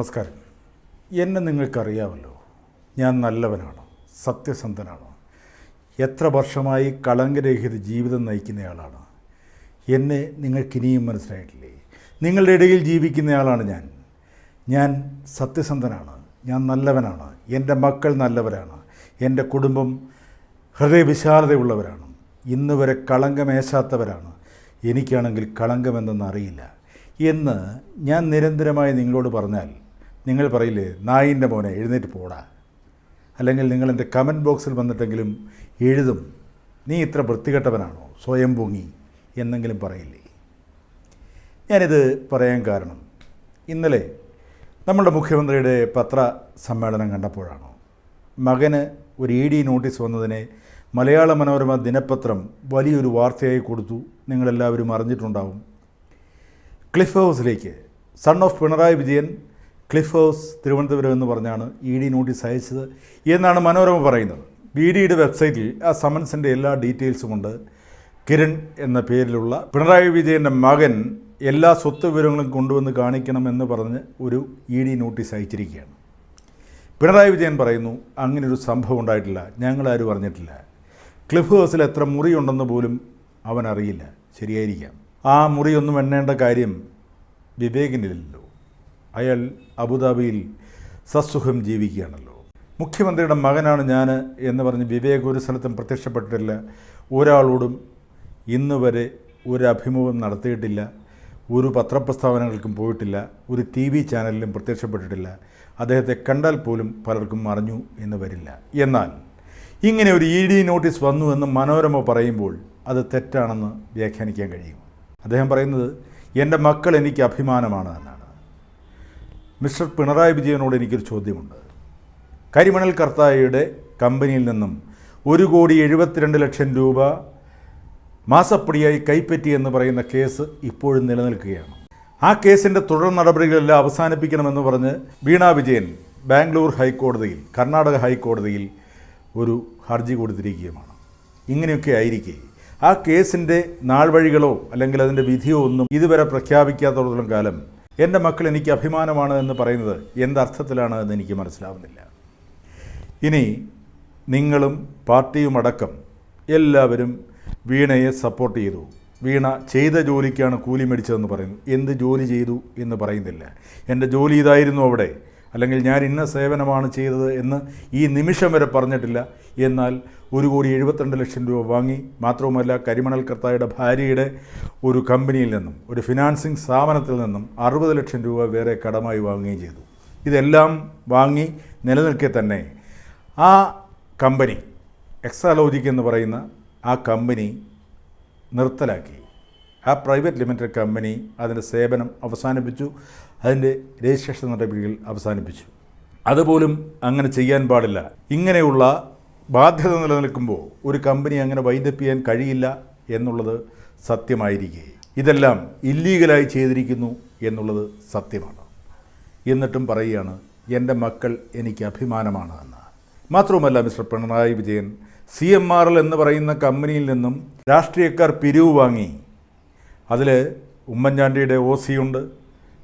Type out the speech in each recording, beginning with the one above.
നമസ്കാരം. എന്നെ നിങ്ങൾക്കറിയാമല്ലോ. ഞാൻ നല്ലവനാണ്? സത്യസന്ധനാണ്? എത്ര വർഷമായി കളങ്കരഹിത ജീവിതം നയിക്കുന്നയാളാണ്. എന്നെ നിങ്ങൾക്കിനിയും മനസ്സിലായിട്ടില്ലേ? നിങ്ങളുടെ ഇടയിൽ ജീവിക്കുന്നയാളാണ് ഞാൻ. ഞാൻ സത്യസന്ധനാണ്. ഞാൻ നല്ലവനാണ്. എന്റെ മക്കൾ നല്ലവരാണ്. എന്റെ കുടുംബം ഹൃദയവിശാലതയുള്ളവരാണ്. ഇന്ന് വരെ കളങ്കമേശാത്തവരാണ്. എനിക്കാണെങ്കിൽ കളങ്കമെന്തെന്ന് അറിയില്ല. എന്ന് ഞാൻ നിരന്തരമായി നിങ്ങളോട് പറഞ്ഞാൽ നിങ്ങൾ പറയില്ലേ നായിന്റെ മോനെ എഴുന്നേറ്റ് പോടാ. അല്ലെങ്കിൽ നിങ്ങൾ എന്റെ കമന്റ് ബോക്സിൽ വന്നിട്ടെങ്കിലും എഴുതും നീ ഇത്ര വൃത്തികെട്ടവനാണോ? സ്വയം പൊങ്ങി എന്നെങ്കിലും പറയില്ലേ. ഞാനിത് പറയാൻ കാരണം ഇന്നലെ നമ്മുടെ മുഖ്യമന്ത്രിയുടെ പത്ര സമ്മേളനം കണ്ടപ്പോഴാണ്. മകന് ഒരു ഇ ഡി നോട്ടീസ് വന്നതിനെ മലയാള മനോരമ ദിനപത്രം വലിയൊരു വാർത്തയായി കൊടുത്തു. നിങ്ങളെല്ലാവരും അറിഞ്ഞിട്ടുണ്ടാവും. ക്ലിഫ് ഹൗസിലേക്ക് son of Pinarayi Vijayan cliff house Thiruvananthapuram എന്ന് പറഞ്ഞാണ് ഇ ഡി നോട്ടീസ് അയച്ചത് എന്നാണ് മനോരമ പറയുന്നത്. ബി ഡിയുടെ വെബ്സൈറ്റിൽ ആ സമൻസിന്റെ എല്ലാ ഡീറ്റെയിൽസും ഉണ്ട്. കിരൺ എന്ന പേരിലുള്ള പിണറായി വിജയന്റെ മകൻ എല്ലാ സ്വത്ത് വിവരങ്ങളും കൊണ്ടുവന്ന് കാണിക്കണമെന്ന് പറഞ്ഞ് ഒരു ഇ ഡി നോട്ടീസ് അയച്ചിരിക്കുകയാണ്. പിണറായി വിജയൻ പറയുന്നു അങ്ങനെ ഒരു സംഭവം ഉണ്ടായിട്ടില്ല. ഞങ്ങളാരും അറിഞ്ഞിട്ടില്ല. ക്ലിഫ് ഹൗസിൽ എത്ര മുറിയുണ്ടെന്ന് പോലും അവനറിയില്ല ശരിയായിരിക്കാം. ആ മുറിയൊന്നും എണ്ണേണ്ട കാര്യം വിവേകിനില്ലല്ലോ. അയാൾ അബുദാബിയിൽ സസുഖം ജീവിക്കുകയാണല്ലോ. മുഖ്യമന്ത്രിയുടെ മകനാണ് ഞാൻ എന്ന് പറഞ്ഞ് വിവേക് ഒരു സ്ഥലത്തും പ്രത്യക്ഷപ്പെട്ടിട്ടില്ല. ഒരാളോടും ഇന്ന് വരെ ഒരു അഭിമുഖം നടത്തിയിട്ടില്ല. ഒരു പത്രപ്രസ്താവനകൾക്കും പോയിട്ടില്ല. ഒരു ടി വി ചാനലിലും പ്രത്യക്ഷപ്പെട്ടിട്ടില്ല. അദ്ദേഹത്തെ കണ്ടാൽ പോലും പലർക്കും അറിഞ്ഞു എന്ന് വരില്ല. എന്നാൽ ഇങ്ങനെ ഒരു ഇ ഡി നോട്ടീസ് വന്നു എന്ന് മനോരമ പറയുമ്പോൾ അത് തെറ്റാണെന്ന് വ്യാഖ്യാനിക്കാൻ കഴിയും. അദ്ദേഹം പറയുന്നത് എന്റെ മക്കൾ എനിക്ക് അഭിമാനമാണ് എന്നാണ്. മിസ്റ്റർ പിണറായി വിജയനോട് എനിക്കൊരു ചോദ്യമുണ്ട്. കരിമണൽ കർത്തായിയുടെ കമ്പനിയിൽ നിന്നും ഒരു കോടി എഴുപത്തിരണ്ട് ലക്ഷം രൂപ മാസപ്പടിയായി കൈപ്പറ്റി എന്ന് പറയുന്ന കേസ് ഇപ്പോഴും നിലനിൽക്കുകയാണ്. ആ കേസിന്റെ തുടർ നടപടികളെല്ലാം അവസാനിപ്പിക്കണമെന്ന് പറഞ്ഞ് വീണ വിജയൻ ബാംഗ്ലൂർ ഹൈക്കോടതിയിൽ കർണാടക ഹൈക്കോടതിയിൽ ഒരു ഹർജി കൊടുത്തിരിക്കുകയുമാണ്. ഇങ്ങനെയൊക്കെ ആയിരിക്കെ. ആ കേസിന്റെ നാൾ വഴികളോ അല്ലെങ്കിൽ അതിന്റെ വിധിയോ ഒന്നും ഇതുവരെ പ്രഖ്യാപിക്കാത്തോളം കാലം എന്റെ മക്കൾ എനിക്ക് അഭിമാനമാണ് എന്ന് പറയുന്നത് എന്തർത്ഥത്തിലാണ് എന്ന് എനിക്ക് മനസ്സിലാവുന്നില്ല. ഇനി നിങ്ങളും പാർട്ടിയുമടക്കം എല്ലാവരും വീണയെ സപ്പോർട്ട് ചെയ്തു. വീണ ചെയ്ത ജോലിക്കാണ് കൂലി മേടിച്ചതെന്ന് പറയുന്നു. എന്ത് ജോലി ചെയ്തു എന്ന് പറയുന്നില്ല. എന്റെ ജോലി ഇതായിരുന്നു അവിടെ. അല്ലെങ്കിൽ ഞാൻ ഇന്ന സേവനമാണ് ചെയ്തത് എന്ന് ഈ നിമിഷം വരെ പറഞ്ഞിട്ടില്ല. എന്നാൽ ഒരു കോടി എഴുപത്തിരണ്ട് ലക്ഷം രൂപ വാങ്ങി മാത്രവുമല്ല കരിമണൽ കർത്തായുടെ ഭാര്യയുടെ ഒരു കമ്പനിയിൽ നിന്നും ഒരു ഫിനാൻസിങ് സ്ഥാപനത്തിൽ നിന്നും അറുപത് ലക്ഷം രൂപ വേറെ കടമായി വാങ്ങുകയും ചെയ്തു. ഇതെല്ലാം വാങ്ങി നിലനിൽക്കെ തന്നെ ആ കമ്പനി എക്സാലോജിക് എന്ന് പറയുന്ന ആ കമ്പനി നിർത്തലാക്കി. ആ പ്രൈവറ്റ് ലിമിറ്റഡ് കമ്പനി അതിന്റെ സേവനം അവസാനിപ്പിച്ചു അതിന്റെ രജിസ്ട്രേഷൻ നടപടികൾ അവസാനിപ്പിച്ചു. അതുപോലും അങ്ങനെ ചെയ്യാൻ പാടില്ല. ഇങ്ങനെയുള്ള ബാധ്യത നിലനിൽക്കുമ്പോൾ ഒരു കമ്പനി അങ്ങനെ ചെയ്യാൻ കഴിയില്ല എന്നുള്ളത് സത്യമായിരിക്കെ. ഇതെല്ലാം ഇല്ലീഗലായി ചെയ്തിരിക്കുന്നു എന്നുള്ളത് സത്യമാണ്. എന്നിട്ടും പറയുകയാണ് എന്റെ മക്കൾ എനിക്ക് അഭിമാനമാണ് എന്ന്. മാത്രവുമല്ല mister Pinarayi Vijayan C M R L എന്ന് പറയുന്ന കമ്പനിയിൽ നിന്നും രാഷ്ട്രീയക്കാർ പിരിവ് വാങ്ങി. അതിൽ ഉമ്മൻചാണ്ടിയുടെ ഒ സി ഉണ്ട്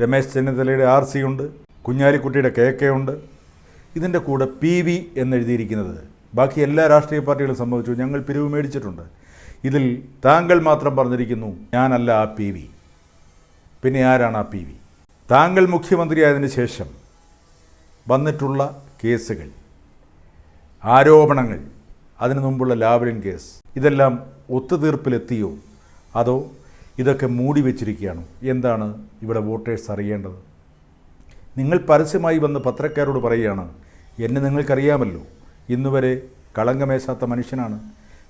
രമേശ് ചെന്നിത്തലയുടെ ആർ സി ഉണ്ട് കുഞ്ഞാലിക്കുട്ടിയുടെ കെ കെ ഉണ്ട്. ഇതിന്റെ കൂടെ പി വി എന്നെഴുതിയിരിക്കുന്നത് ബാക്കി എല്ലാ രാഷ്ട്രീയ പാർട്ടികളും സംബന്ധിച്ചു ഞങ്ങൾ പിരിവ് മേടിച്ചിട്ടുണ്ട്. ഇതിൽ താങ്കൾ മാത്രം പറഞ്ഞിരിക്കുന്നു ഞാനല്ല ആ പി വി. പിന്നെ ആരാണ് ആ പി വി? താങ്കൾ മുഖ്യമന്ത്രിയായതിനു ശേഷം വന്നിട്ടുള്ള കേസുകൾ ആരോപണങ്ങൾ അതിനു മുമ്പുള്ള ലാവലിൻ കേസ് ഇതെല്ലാം ഒത്തുതീർപ്പിലെത്തിയോ? അതോ ഇതൊക്കെ മൂടി വെച്ചിരിക്കുകയാണ്? എന്താണ് ഇവിടെ വോട്ടേഴ്സ് അറിയേണ്ടത്? നിങ്ങൾ പരസ്യമായി വന്ന് പത്രക്കാരോട് പറയുകയാണ് എന്നെ നിങ്ങൾക്കറിയാമല്ലോ. ഇന്നുവരെ കളങ്കമേശാത്ത മനുഷ്യനാണ്.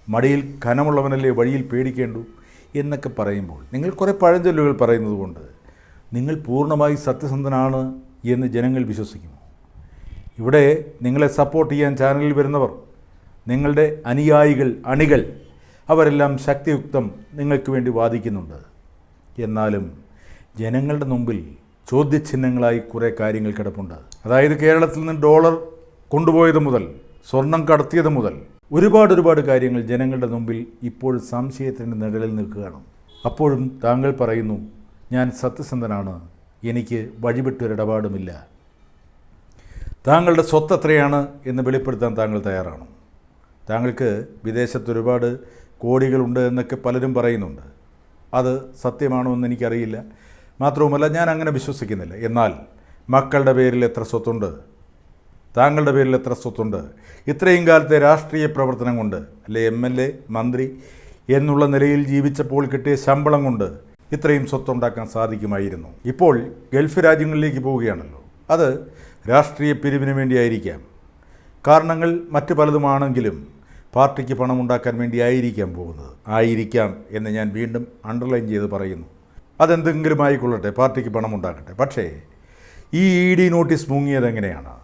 മടിയിൽ ഖനമുള്ളവനല്ലേ വഴിയിൽ പേടിക്കേണ്ടു എന്നൊക്കെ പറയുമ്പോൾ നിങ്ങൾ കുറേ പഴഞ്ചൊല്ലുകൾ പറയുന്നത് കൊണ്ട് നിങ്ങൾ പൂർണമായി സത്യസന്ധനാണ് എന്ന് ജനങ്ങൾ വിശ്വസിക്കുന്നു. ഇവിടെ നിങ്ങളെ സപ്പോർട്ട് ചെയ്യാൻ ചാനലിൽ വരുന്നവർ നിങ്ങളുടെ അനുയായികൾ അണികൾ അവരെല്ലാം ശക്തിയുക്തം നിങ്ങൾക്ക് വേണ്ടി വാദിക്കുന്നുണ്ട്. എന്നാലും ജനങ്ങളുടെ മുമ്പിൽ ചോദ്യചിഹ്നങ്ങളായി കുറേ കാര്യങ്ങൾ കിടപ്പുണ്ട്. അതായത് കേരളത്തിൽ നിന്ന് ഡോളർ കൊണ്ടുപോയത് മുതൽ സ്വർണം കടത്തിയത് മുതൽ ഒരുപാട് ഒരുപാട് കാര്യങ്ങൾ ജനങ്ങളുടെ മുമ്പിൽ ഇപ്പോൾ സംശയത്തിന്റെ നിഴലിൽ നിൽക്കുകയാണ്. അപ്പോഴും താങ്കൾ പറയുന്നു ഞാൻ സത്യസന്ധനാണ് എനിക്ക് വഴിവിട്ടൊരിടപാടുമില്ല താങ്കളുടെ സ്വത്ത് എത്രയാണ് എന്ന് വെളിപ്പെടുത്താൻ താങ്കൾ തയ്യാറാണ്. താങ്കൾക്ക് വിദേശത്ത് ഒരുപാട് കോടികളുണ്ട് എന്നൊക്കെ പലരും പറയുന്നുണ്ട്. അത് സത്യമാണോ എന്ന് എനിക്കറിയില്ല. മാത്രവുമല്ല ഞാൻ അങ്ങനെ വിശ്വസിക്കുന്നില്ല. എന്നാൽ മക്കളുടെ പേരിൽ എത്ര സ്വത്തുണ്ട്? താങ്കളുടെ പേരിൽ എത്ര സ്വത്തുണ്ട്? ഇത്രയും കാലത്തെ രാഷ്ട്രീയ പ്രവർത്തനം കൊണ്ട് അല്ലെ എം എൽ എ മന്ത്രി എന്നുള്ള നിലയിൽ ജീവിച്ചപ്പോൾ കിട്ടിയ ശമ്പളം കൊണ്ട് ഇത്രയും സ്വത്തുണ്ടാക്കാൻ സാധിക്കുമായിരുന്നു. ഇപ്പോൾ ഗൾഫ് രാജ്യങ്ങളിലേക്ക് പോവുകയാണല്ലോ. അത് രാഷ്ട്രീയ പിരിവിന് വേണ്ടിയായിരിക്കാം. കാരണങ്ങൾ മറ്റു പലതുമാണെങ്കിലും പാർട്ടിക്ക് പണമുണ്ടാക്കാൻ വേണ്ടി ആയിരിക്കാം പോകുന്നത്. ആയിരിക്കാം എന്ന് ഞാൻ വീണ്ടും അണ്ടർലൈൻ ചെയ്ത് പറയുന്നു. അതെന്തെങ്കിലും ആയിക്കൊള്ളട്ടെ പാർട്ടിക്ക് പണമുണ്ടാക്കട്ടെ. പക്ഷേ ഈ ഇ ഡി നോട്ടീസ് മുങ്ങിയത് എങ്ങനെയാണ്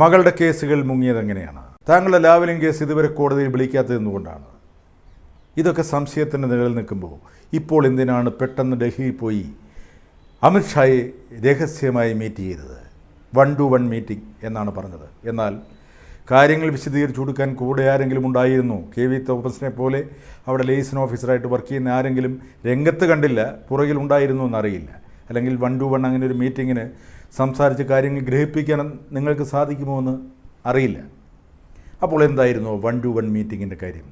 മകളുടെ കേസുകൾ മുങ്ങിയതെങ്ങനെയാണ് താങ്കളുടെ ലാവലിംഗ് കേസ് ഇതുവരെ കോടതിയിൽ വിളിക്കാത്തത് എന്തുകൊണ്ടാണ്? ഇതൊക്കെ സംശയത്തിന്റെ നിഴൽ നിൽക്കുമ്പോൾ ഇപ്പോൾ എന്തിനാണ് പെട്ടെന്ന് ഡൽഹിയിൽ പോയി അമിത്ഷായെ രഹസ്യമായി മീറ്റ് ചെയ്തത്? വൺ ടു വൺ മീറ്റിംഗ് എന്നാണ് പറഞ്ഞത്. എന്നാൽ കാര്യങ്ങൾ വിശദീകരിച്ചു കൊടുക്കാൻ കൂടെ ആരെങ്കിലും ഉണ്ടായിരുന്നു? കെ വി തോമസിനെ പോലെ അവിടെ ലേസൺ ഓഫീസറായിട്ട് വർക്ക് ചെയ്യുന്ന ആരെങ്കിലും രംഗത്ത് കണ്ടില്ല പുറകിൽ ഉണ്ടായിരുന്നു എന്നറിയില്ല. അല്ലെങ്കിൽ വൺ ടു വൺ അങ്ങനെ ഒരു മീറ്റിങ്ങിന് സംസാരിച്ച് കാര്യങ്ങൾ ഗ്രഹിപ്പിക്കാൻ നിങ്ങൾക്ക് സാധിക്കുമോ എന്ന് അറിയില്ല. അപ്പോൾ എന്തായിരുന്നു വൺ ടു വൺ മീറ്റിങ്ങിന്റെ കാര്യം?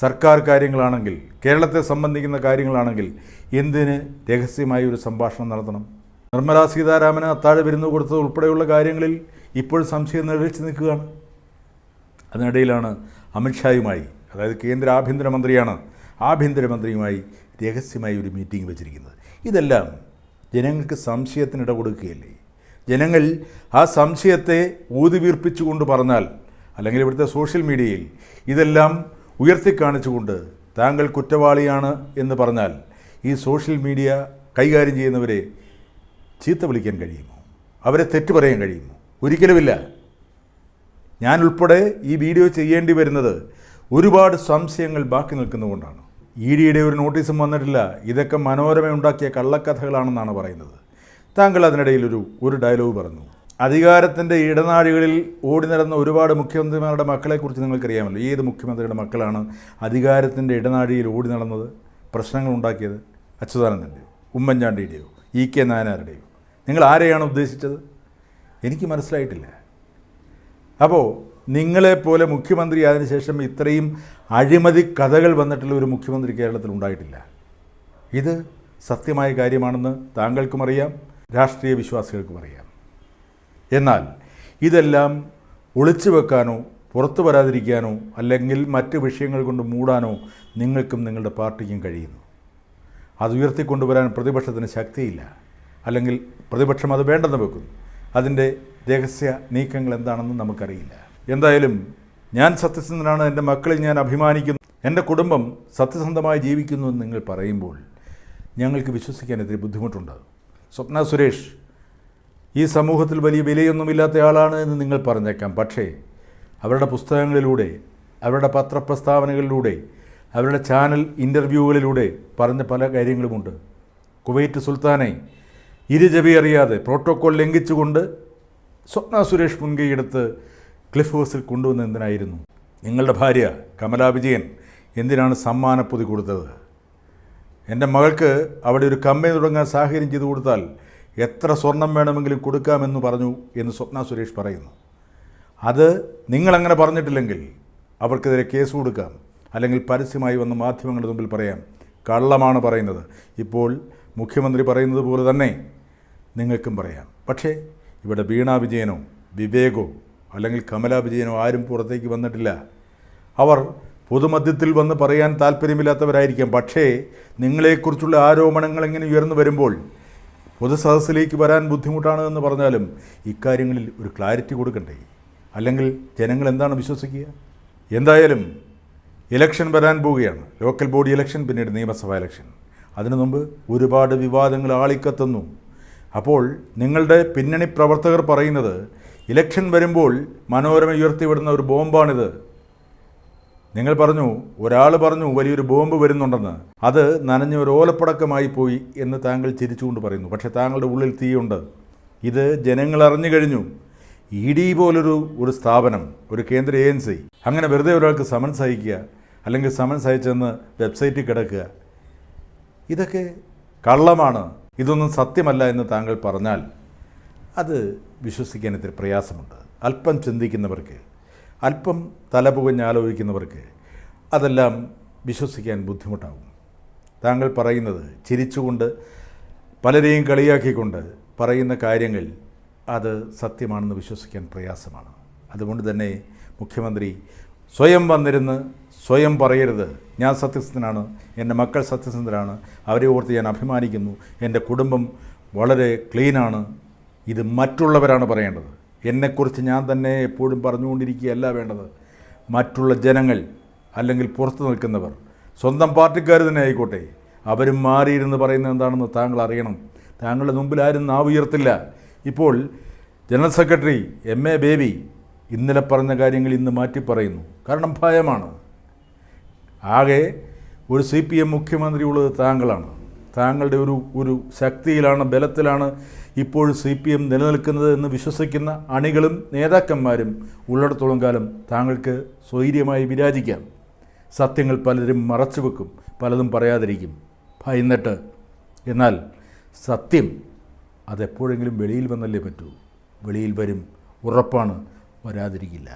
സർക്കാർ കാര്യങ്ങളാണെങ്കിൽ കേരളത്തെ സംബന്ധിക്കുന്ന കാര്യങ്ങളാണെങ്കിൽ എന്തിന് രഹസ്യമായി ഒരു സംഭാഷണം നടത്തണം? നിർമ്മലാ സീതാരാമന് അത്താഴ വിരുന്ന് കൊടുത്തത് ഉൾപ്പെടെയുള്ള കാര്യങ്ങളിൽ ഇപ്പോൾ സംശയം നിഴലിച്ച് നിൽക്കുകയാണ്. അതിനിടയിലാണ് അമിത്ഷായുമായി അതായത് കേന്ദ്ര ആഭ്യന്തരമന്ത്രിയാണ് ആഭ്യന്തരമന്ത്രിയുമായി രഹസ്യമായി ഒരു മീറ്റിംഗ് വെച്ചിരിക്കുന്നത്. ഇതെല്ലാം ജനങ്ങൾക്ക് സംശയത്തിന് ഇട കൊടുക്കുകയല്ലേ? ജനങ്ങൾ ആ സംശയത്തെ ഊതിവീർപ്പിച്ചുകൊണ്ട് പറഞ്ഞാൽ അല്ലെങ്കിൽ ഇവിടുത്തെ സോഷ്യൽ മീഡിയയിൽ ഇതെല്ലാം ഉയർത്തിക്കാണിച്ചുകൊണ്ട് താങ്കൾ കുറ്റവാളിയാണ് എന്ന് പറഞ്ഞാൽ ഈ സോഷ്യൽ മീഡിയ കൈകാര്യം ചെയ്യുന്നവരെ ചീത്ത വിളിക്കാൻ കഴിയുമോ? അവരെ തെറ്റ് പറയാൻ കഴിയുമോ? ഒരിക്കലുമില്ല. ഞാൻ ഉൾപ്പെടെ ഈ വീഡിയോ ചെയ്യേണ്ടി വരുന്നത് ഒരുപാട് സംശയങ്ങൾ ബാക്കി നിൽക്കുന്നതുകൊണ്ടാണ്. ഇ ഡിയുടെ ഒരു നോട്ടീസും വന്നിട്ടില്ല. ഇതൊക്കെ മനോരമ ഉണ്ടാക്കിയ കള്ളക്കഥകളാണെന്നാണ് പറയുന്നത്. താങ്കൾ അതിനിടയിൽ ഒരു ഒരു ഡയലോഗ് പറഞ്ഞു. അധികാരത്തിന്റെ ഇടനാഴികളിൽ ഓടി നടന്ന ഒരുപാട് മുഖ്യമന്ത്രിമാരുടെ മക്കളെക്കുറിച്ച് നിങ്ങൾക്കറിയാമല്ലോ. ഏത് മുഖ്യമന്ത്രിയുടെ മക്കളാണ് അധികാരത്തിന്റെ ഇടനാഴിയിൽ ഓടി നടന്നത്? പ്രശ്നങ്ങൾ ഉണ്ടാക്കിയത് അച്യുതാനന്ദന്റെയോ ഉമ്മൻചാണ്ടിയുടെയോ ഇ കെ നായനാരുടെയോ? നിങ്ങൾ ആരെയാണ് ഉദ്ദേശിച്ചത്? എനിക്ക് മനസ്സിലായിട്ടില്ല. അപ്പോൾ നിങ്ങളെപ്പോലെ മുഖ്യമന്ത്രി അതിനുശേഷം ഇത്രയും അഴിമതി കഥകൾ വന്നിട്ടുള്ള ഒരു മുഖ്യമന്ത്രി കേരളത്തിൽ ഉണ്ടായിട്ടില്ല. ഇത് സത്യമായ കാര്യമാണെന്ന് താങ്കൾക്കും അറിയാം. രാഷ്ട്രീയ വിശ്വാസികൾക്കും അറിയാം എന്നാൽ ഇതെല്ലാം ഒളിച്ചു വെക്കാനോ പുറത്തു വരാതിരിക്കാനോ അല്ലെങ്കിൽ മറ്റ് വിഷയങ്ങൾ കൊണ്ട് മൂടാനോ നിങ്ങൾക്കും നിങ്ങളുടെ പാർട്ടിക്കും കഴിയുന്നു. അത് ഉയർത്തിക്കൊണ്ടുവരാൻ പ്രതിപക്ഷത്തിന് ശക്തിയില്ല. അല്ലെങ്കിൽ പ്രതിപക്ഷം അത് വേണ്ടെന്ന് വെക്കുന്നു. അതിന്റെ രഹസ്യ നീക്കങ്ങൾ എന്താണെന്ന് നമുക്കറിയില്ല. എന്തായാലും ഞാൻ സത്യസന്ധനാണ്. എന്റെ മക്കളിൽ ഞാൻ അഭിമാനിക്കുന്നു. എന്റെ കുടുംബം സത്യസന്ധമായി ജീവിക്കുന്നു എന്ന് നിങ്ങൾ പറയുമ്പോൾ ഞങ്ങൾക്ക് വിശ്വസിക്കാൻ ഇത്തിരി ബുദ്ധിമുട്ടുണ്ട് സ്വപ്ന സുരേഷ് ഈ സമൂഹത്തിൽ വലിയ വിലയൊന്നുമില്ലാത്ത ആളാണ് എന്ന് നിങ്ങൾ പറഞ്ഞേക്കാം. പക്ഷേ അവരുടെ പുസ്തകങ്ങളിലൂടെ അവരുടെ പത്രപ്രസ്താവനകളിലൂടെ അവരുടെ ചാനൽ ഇന്റർവ്യൂകളിലൂടെ പറഞ്ഞ പല കാര്യങ്ങളുമുണ്ട്. കുവൈറ്റ് സുൽത്താനെ ഇരുചവി അറിയാതെ പ്രോട്ടോകോൾ ലംഘിച്ചുകൊണ്ട് സ്വപ്ന സുരേഷ് മുൻകൈയെടുത്ത് ക്ലിഫ് ഹൗസിൽ കൊണ്ടുവന്ന എന്തിനായിരുന്നു? നിങ്ങളുടെ ഭാര്യ കമലാ വിജയൻ എന്തിനാണ് സമ്മാനപ്പൊതി കൊടുത്തത്? എന്റെ മകൾക്ക് അവിടെ ഒരു കമ്പനി തുടങ്ങാൻ സാഹചര്യം ചെയ്തു കൊടുത്താൽ എത്ര സ്വർണം വേണമെങ്കിലും കൊടുക്കാമെന്ന് പറഞ്ഞു എന്ന് സ്വപ്ന സുരേഷ് പറയുന്നു. അത് നിങ്ങളങ്ങനെ പറഞ്ഞിട്ടില്ലെങ്കിൽ അവർക്കെതിരെ കേസ് കൊടുക്കാം. അല്ലെങ്കിൽ പരസ്യമായി വന്ന് മാധ്യമങ്ങളുടെ മുമ്പിൽ പറയാം. കള്ളമാണ് പറയുന്നത്. ഇപ്പോൾ മുഖ്യമന്ത്രി പറയുന്നത് പോലെ തന്നെ നിങ്ങൾക്കും പറയാം. പക്ഷേ ഇവിടെ വീണ വിജയനോ വിവേകോ അല്ലെങ്കിൽ കമലാ വിജയനോ ആരും പുറത്തേക്ക് വന്നിട്ടില്ല. അവർ പൊതുമധ്യത്തിൽ വന്ന് പറയാൻ താല്പര്യമില്ലാത്തവരായിരിക്കാം. പക്ഷേ നിങ്ങളെക്കുറിച്ചുള്ള ആരോപണങ്ങൾ ഇങ്ങനെ ഉയർന്നു വരുമ്പോൾ പൊതുസദസ്സിലേക്ക് വരാൻ ബുദ്ധിമുട്ടാണ് എന്ന് പറഞ്ഞാലും ഇക്കാര്യങ്ങളിൽ ഒരു ക്ലാരിറ്റി കൊടുക്കണ്ടേ? അല്ലെങ്കിൽ ജനങ്ങൾ എന്താണ് വിശ്വസിക്കുക? എന്തായാലും ഇലക്ഷൻ വരാൻ പോവുകയാണ്. ലോക്കൽ ബോഡി ഇലക്ഷൻ പിന്നീട് നിയമസഭാ ഇലക്ഷൻ. അതിനു മുമ്പ് ഒരുപാട് വിവാദങ്ങൾ ആളിക്കത്തുന്നു. അപ്പോൾ നിങ്ങളുടെ പിന്നണി പ്രവർത്തകർ പറയുന്നത് ഇലക്ഷൻ വരുമ്പോൾ മനോരമ ഉയർത്തിവിടുന്ന ഒരു ബോംബാണിത്. നിങ്ങൾ പറഞ്ഞു ഒരാൾ പറഞ്ഞു വലിയൊരു ബോംബ് വരുന്നുണ്ടെന്ന്. അത് നനഞ്ഞ ഒരു ഓലപ്പടക്കമായി പോയി എന്ന് താങ്കൾ ചിരിച്ചുകൊണ്ട് പറയുന്നു. പക്ഷേ താങ്കളുടെ ഉള്ളിൽ തീയുണ്ട്. ഇത് ജനങ്ങൾ അറിഞ്ഞു കഴിഞ്ഞു. ഇ ഡി പോലൊരു ഒരു സ്ഥാപനം ഒരു കേന്ദ്ര ഏജൻസി. അങ്ങനെ വെറുതെ ഒരാൾക്ക് സമൻസ് അയക്കുക അല്ലെങ്കിൽ സമൻസ് അയച്ചെന്ന് വെബ്സൈറ്റിൽ കിടക്കുക. ഇതൊക്കെ കള്ളമാണ്. ഇതൊന്നും സത്യമല്ല എന്ന് താങ്കൾ പറഞ്ഞാൽ അത് വിശ്വസിക്കാൻ ഇത്തിരി പ്രയാസമുണ്ട്. അല്പം ചിന്തിക്കുന്നവർക്ക് അല്പം തലപുകഞ്ഞ് ആലോചിക്കുന്നവർക്ക് അതെല്ലാം വിശ്വസിക്കാൻ ബുദ്ധിമുട്ടാകും. താങ്കൾ പറയുന്നത് ചിരിച്ചുകൊണ്ട് പലരെയും കളിയാക്കിക്കൊണ്ട് പറയുന്ന കാര്യങ്ങൾ അത് സത്യമാണെന്ന് വിശ്വസിക്കാൻ പ്രയാസമാണ്. അതുകൊണ്ട് തന്നെ മുഖ്യമന്ത്രി സ്വയം വന്നിരുന്ന് സ്വയം പറയരുത്. ഞാൻ സത്യസന്ധനാണ്. എന്റെ മക്കൾ സത്യസന്ധരാണ്. അവരെ ഓർത്ത് ഞാൻ അഭിമാനിക്കുന്നു. എന്റെ കുടുംബം വളരെ ക്ലീനാണ്. ഇത് മറ്റുള്ളവരാണ് പറയേണ്ടത്. എന്നെക്കുറിച്ച് ഞാൻ തന്നെ എപ്പോഴും പറഞ്ഞുകൊണ്ടിരിക്കുകയല്ല വേണ്ടത്. മറ്റുള്ള ജനങ്ങൾ അല്ലെങ്കിൽ പുറത്തു നിൽക്കുന്നവർ സ്വന്തം പാർട്ടിക്കാർ തന്നെ ആയിക്കോട്ടെ. അവരും മാറിയിരുന്ന് പറയുന്നത് എന്താണെന്ന് താങ്കൾ അറിയണം. താങ്കളുടെ മുമ്പിൽ ആരും നാവ് ഉയർത്തില്ല ഇപ്പോൾ general secretary M A Baby ഇന്നലെ പറഞ്ഞ കാര്യങ്ങൾ ഇന്ന് മാറ്റി പറയുന്നു. കാരണം ഭയമാണ്. ആകെ ഒരു സി പി എം മുഖ്യമന്ത്രിയുള്ളത് താങ്കളാണ്. താങ്കളുടെ ഒരു ഒരു ശക്തിയിലാണ് ബലത്തിലാണ് ഇപ്പോഴും സി പി എം നിലനിൽക്കുന്നത് എന്ന് വിശ്വസിക്കുന്ന അണികളും നേതാക്കന്മാരും ഉള്ളിടത്തോളം കാലം താങ്കൾക്ക് സ്വൈര്യമായി വിരാജിക്കാം. സത്യങ്ങൾ പലരും മറച്ചു വെക്കും പലതും പറയാതിരിക്കും. ഭയന്നിട്ട്. എന്നാൽ സത്യം അതെപ്പോഴെങ്കിലും വെളിയിൽ വന്നല്ലേ പറ്റൂ. വെളിയിൽ വരും ഉറപ്പാണ് വരാതിരിക്കില്ല.